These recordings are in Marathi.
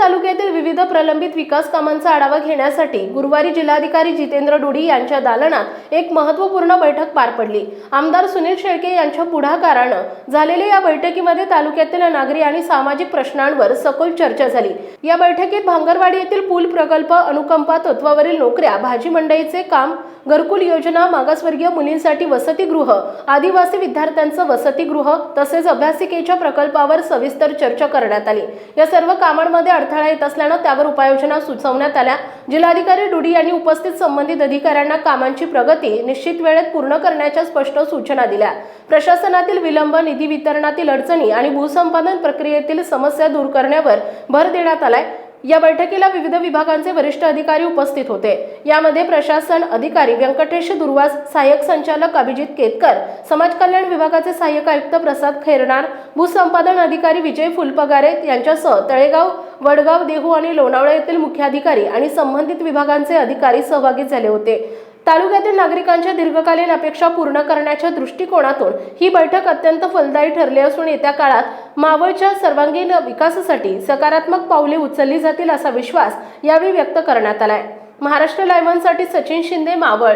तालुक्यातील विविध प्रलंबित विकास कामांचा आढावा घेण्यासाठी गुरुवारी जिल्हाधिकारी जितेंद्र डुडी यांच्या दालनात एक महत्त्वपूर्ण बैठक पार पडली. आमदार सुनील शेळके यांच्या पुढाकारानं झालेल्या या बैठकीमध्ये तालुक्यातील नागरी आणि सामाजिक प्रश्नांवर सखोल चर्चा झाली. या बैठकीत भांगरवाडी येथील पूल प्रकल्प अनुकंपा तत्वावरील नोकऱ्या भाजी मंडईचे काम घरकुल योजना मागासवर्गीय मुलींसाठी वसतिगृह आदिवासी विद्यार्थ्यांचं वसतिगृह तसेच अभ्यासिकेच्या प्रकल्पावर सविस्तर चर्चा करण्यात आली. या सर्व कामांमध्ये अडथळा येत असल्यानं त्यावर उपाययोजना सुचवण्यात आल्या. जिल्हाधिकारी डुडी यांनी उपस्थित संबंधित अधिकाऱ्यांना कामांची प्रगती निश्चित वेळेत पूर्ण करण्याच्या स्पष्ट सूचना दिल्या. प्रशासनातील विलंब निधी वितरणातील अडचणी आणि भूसंपादन प्रक्रियेतील समस्या दूर करण्यावर भर देण्यात आलाय. या बैठकीला विविध विभागांचे वरिष्ठ अधिकारी उपस्थित होते. यामध्ये प्रशासन अधिकारी व्यंकटेश दुर्वास सहाय्यक संचालक अभिजित केतकर समाज कल्याण विभागाचे सहाय्यक आयुक्त प्रसाद खैरणार भूसंपादन अधिकारी विजय फुलपगारे यांच्यासह तळेगाव वडगाव देहू आणि लोणावळा येथील मुख्याधिकारी आणि संबंधित विभागांचे अधिकारी सहभागी झाले होते. तालुक्यातील नागरिकांच्या दीर्घकालीन अपेक्षा पूर्ण करण्याच्या दृष्टिकोनातून ही बैठक अत्यंत फलदायी ठरली असून येत्या काळात मावळच्या सर्वांगीण विकासासाठी सकारात्मक पावले उचलली जातील असा विश्वास यावेळी व्यक्त करण्यात आलाय. महाराष्ट्र लायव्हनसाठी सचिन शिंदे मावळ.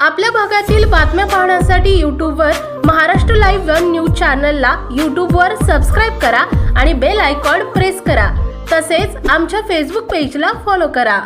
आपल्या भागातील बातम्या पाहण्यासाठी यूट्यूबवर महाराष्ट्र लाईव्ह वन न्यूज चॅनलला यूट्यूबवर सबस्क्राईब करा आणि बेल आयकॉन प्रेस करा. तसेच आमच्या फेसबुक पेजला फॉलो करा.